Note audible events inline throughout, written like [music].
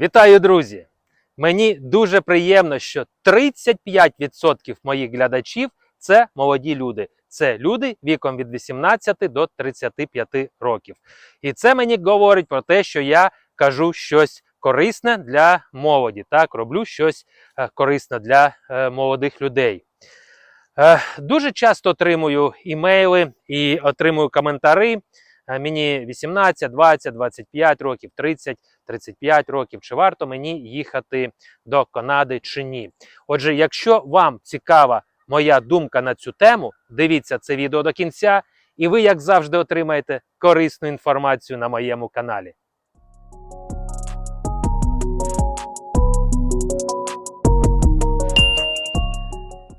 Вітаю, друзі! Мені дуже приємно, що 35% моїх глядачів це молоді люди. Це люди віком від 18 до 35 років. І це мені говорить про те, що я кажу щось корисне для молоді. Так, роблю щось е, корисне для е, молодих людей. Е, Дуже часто отримую імейли і отримую коментарі. Мені 18, 20, 25 років, 30, 35 років. Чи варто мені їхати до Канади чи ні? Отже, якщо вам цікава моя думка на цю тему, дивіться це відео до кінця, і ви, як завжди, отримаєте корисну інформацію на моєму каналі.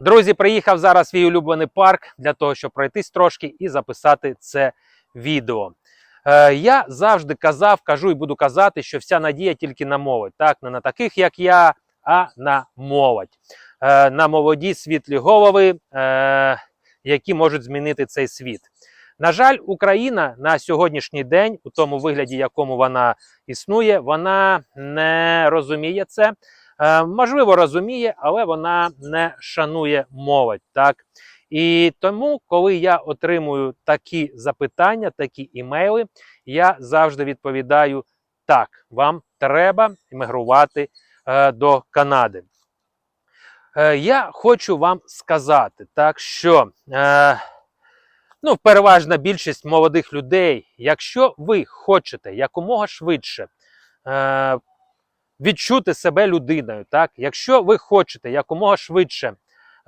Друзі, приїхав зараз свій улюблений парк для того, щоб пройтись трошки і записати це відео. Е, я завжди казав, кажу і буду казати, що вся надія тільки на молодь. Так, не на таких, як я, а на молодь. Е, на молоді світлі голови, е, які можуть змінити цей світ. На жаль, Україна на сьогоднішній день, у тому вигляді, якому вона існує, вона не розуміє це. Можливо, розуміє, але вона не шанує молодь. Так? І тому, коли я отримую такі запитання, такі імейли, я завжди відповідаю: так, вам треба емігрувати е, до Канади. Е, я хочу вам сказати, так, що е, ну, переважна більшість молодих людей, якщо ви хочете якомога швидше е, відчути себе людиною, так, якщо ви хочете якомога швидше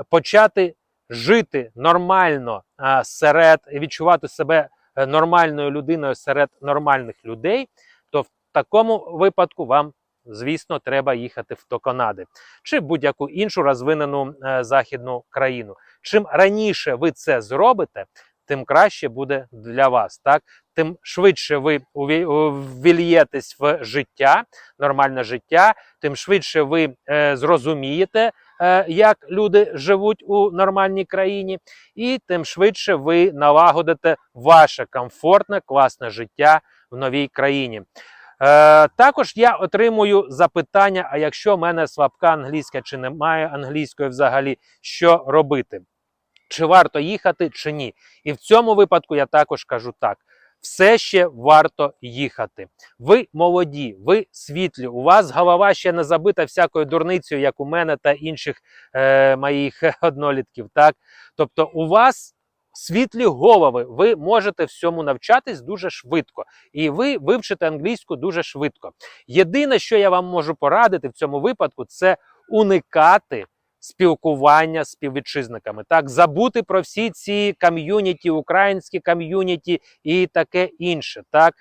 почати жити нормально серед відчувати себе е, нормальною людиною серед нормальних людей, то в такому випадку вам, звісно, треба їхати до Канади чи будь-яку іншу розвинену е, західну країну. Чим раніше ви це зробите, тим краще буде для вас. Так, тим швидше ви уві- ввільєтесь в життя, нормальне життя, тим швидше ви е, зрозумієте, е, як люди живуть у нормальній країні, і тим швидше ви налагодите ваше комфортне, класне життя в новій країні. Е, також я отримую запитання: а якщо в мене слабка англійська чи немає англійської взагалі, що робити? Чи варто їхати, чи ні? І в цьому випадку я також кажу так: все ще варто їхати. Ви молоді, ви світлі, у вас голова ще не забита всякою дурницею, як у мене та інших е, моїх [laughs] однолітків. Так? Тобто, у вас світлі голови, ви можете всьому навчатись дуже швидко, і ви вивчите англійську дуже швидко. Єдине, що я вам можу порадити в цьому випадку, це уникати спілкування з співвітчизниками. Так, забути про всі ці ком'юніті, українські ком'юніті і таке інше. Так,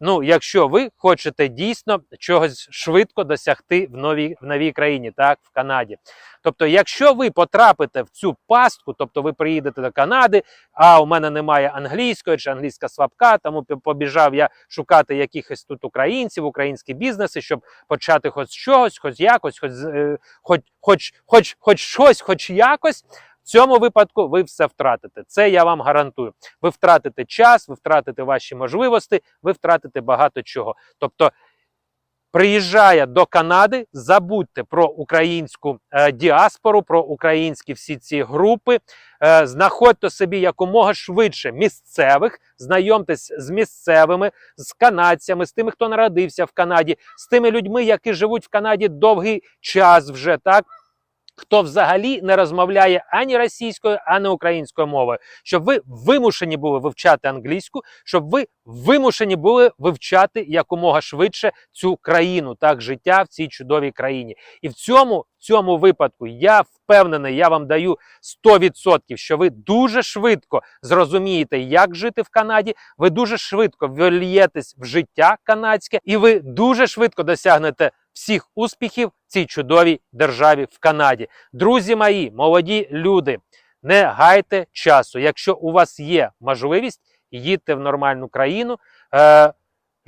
ну, якщо ви хочете дійсно чогось швидко досягти в новій в новій країні, так, в Канаді. Тобто, якщо ви потрапите в цю пастку, тобто ви приїдете до Канади, а у мене немає англійської чи англійська слабка, тому побіжав я шукати якихось тут українців, українські бізнеси, щоб почати хоч чогось, хоч якось, хоч, е, хоч, хоч, хоч, хоч щось, хоч якось. Цьому випадку ви все втратите. Це я вам гарантую. Ви втратите час, ви втратите ваші можливості, ви втратите багато чого. Тобто, приїжджає до Канади, забудьте про українську е, діаспору, про українські всі ці групи. Е, знаходьте собі якомога швидше місцевих, знайомтесь з місцевими, з канадцями, з тими, хто народився в Канаді, з тими людьми, які живуть в Канаді довгий час вже так. Хто взагалі не розмовляє ані російською, ані українською мовою, щоб ви вимушені були вивчати англійську, щоб ви вимушені були вивчати якомога швидше цю країну, так життя в цій чудовій країні. І в цьому, в цьому випадку я впевнений, я вам даю 100%, що ви дуже швидко зрозумієте, як жити в Канаді. Ви дуже швидко вільєтесь в життя канадське, і ви дуже швидко досягнете всіх успіхів цій чудовій державі в Канаді. Друзі мої, молоді люди, не гайте часу. Якщо у вас є можливість, їдьте в нормальну країну. Е,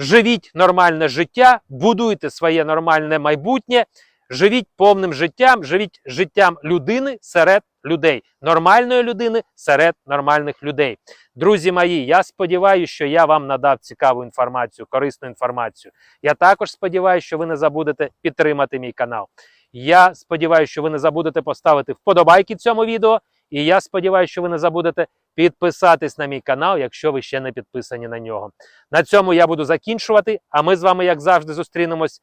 Живіть нормальне життя, будуйте своє нормальне майбутнє, Живіть повним життям, живіть життям людини серед людей, нормальної людини серед нормальних людей. Друзі мої, я сподіваюся, що я вам надав цікаву інформацію, корисну інформацію. Я також сподіваюся, що ви не забудете підтримати мій канал. Я сподіваюся, що ви не забудете поставити вподобайки цьому відео. І я сподіваюся, що ви не забудете підписатись на мій канал, якщо ви ще не підписані на нього. На цьому я буду закінчувати. А ми з вами, як завжди, зустрінемось